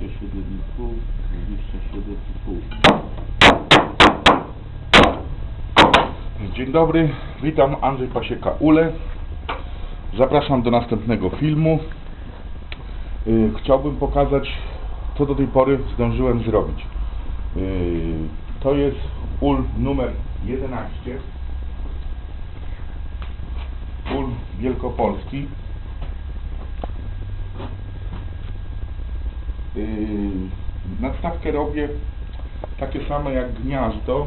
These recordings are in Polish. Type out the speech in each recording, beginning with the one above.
27,5, 27,5. Dzień dobry, witam Andrzej Pasieka Ule. Zapraszam do następnego filmu. Yy, Chciałbym pokazać, co do tej pory zdążyłem zrobić. Yy, To jest ul numer 11. Ul Wielkopolski. Nadstawkę robię takie same jak gniazdo,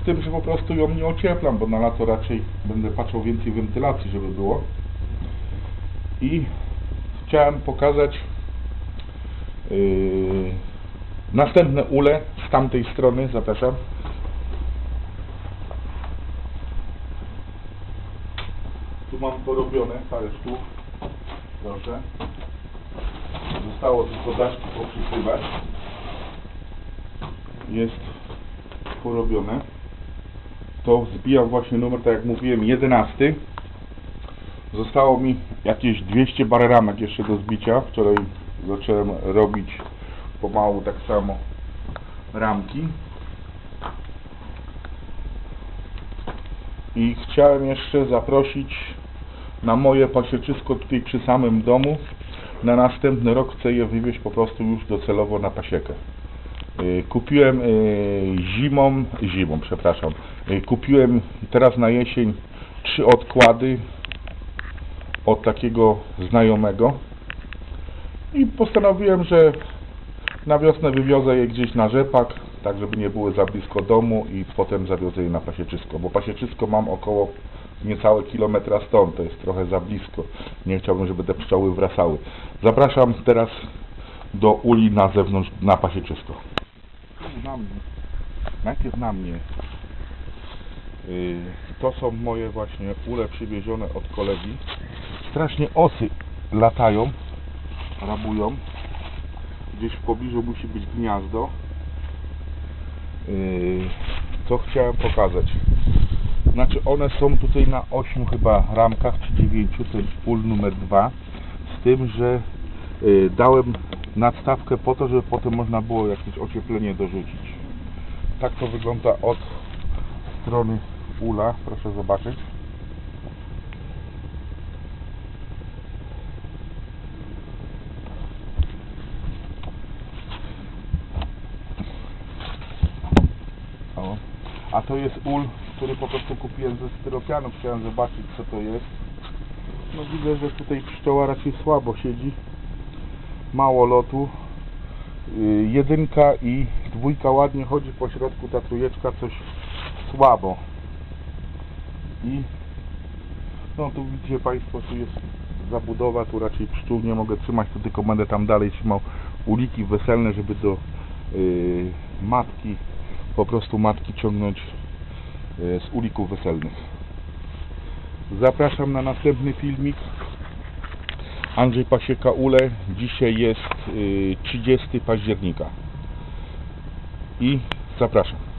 z tym, że po prostu ją nie ocieplam, bo na lato raczej będę patrzył więcej wentylacji, żeby było. I chciałem pokazać yy, następne ule z tamtej strony, zapraszam. Tu mam porobione parę sztuk, proszę. Zostało tylko daszki poprzysywać. Jest porobione. To zbijam właśnie numer, tak jak mówiłem, 11. Zostało mi jakieś 200 bar ramek jeszcze do zbicia. Wczoraj zacząłem robić pomału tak samo ramki. I chciałem jeszcze zaprosić na moje pasieczysko tutaj przy samym domu. Na następny rok chcę je wywieźć po prostu już docelowo na pasiekę. Y, Kupiłem y, zimą, zimą, przepraszam. Y, Kupiłem teraz na jesień trzy odkłady od takiego znajomego i postanowiłem, że na wiosnę wywiozę je gdzieś na rzepak, tak żeby nie były za blisko domu i potem zawiozę je na pasieczysko, bo pasieczysko mam około niecałe kilometra stąd, to jest trochę za blisko. Nie chciałbym, żeby te pszczoły wracały. Zapraszam teraz do uli na zewnątrz, na pasieczysko. Na mnie. Najpierw na mnie. Yy, to są moje właśnie ule przywiezione od kolegi. Strasznie osy latają, rabują. Gdzieś w pobliżu musi być gniazdo. Yy, co chciałem pokazać. Znaczy one są tutaj na 8 chyba ramkach czy 9, to jest ul numer 2. Z tym, że yy, dałem nadstawkę po to, żeby potem można było jakieś ocieplenie dorzucić. Tak to wygląda od strony ula, proszę zobaczyć. O. A to jest ul, który po prostu kupiłem ze styropianu. Chciałem zobaczyć co to jest. No widzę, że tutaj pszczoła raczej słabo siedzi. Mało lotu. Yy, jedynka i dwójka ładnie chodzi po środku, ta trójeczka coś słabo. I no tu widzicie Państwo, tu jest zabudowa, tu raczej pszczół nie mogę trzymać, to tylko będę tam dalej trzymał uliki weselne, żeby do yy, matki, po prostu matki ciągnąć z ulików weselnych. Zapraszam na następny filmik. Andrzej Pasieka Ule. Dzisiaj jest yy, 30 października. I zapraszam.